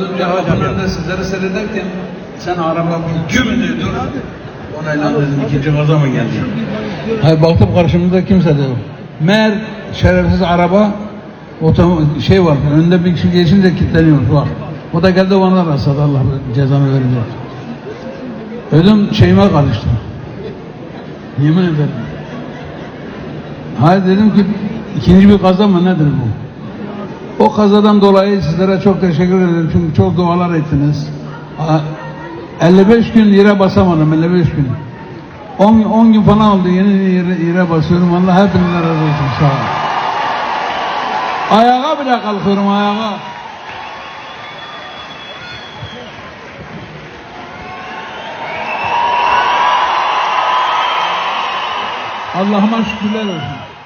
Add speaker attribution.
Speaker 1: önce hafın önünde sizleri seyrederken sen araba güm dur. Onaylan dedim ikinci gaza mı geldi? Hayır baktım karşımda kimse de yok. Meğer şerefsiz araba otom şey var önünde bir kişi geçince kilitleniyor bak. O da geldi bana rastladı Allah cezanı verecek. Ödüm şeyime karıştı. Yemin ederim. Hayır dedim ki ikinci bir kaza mı nedir bu? O kazadan dolayı sizlere çok teşekkür ederim çünkü çok dualar ettiniz. Ha, 55 gün yere basamadım 55 gün. 10, 10 gün falan oldu yeni yere, yere basıyorum. Allah hepinizden razı olsun sağ olun. Ayağa bile kalkıyorum ayağa. Allah'ıma şükürler olsun.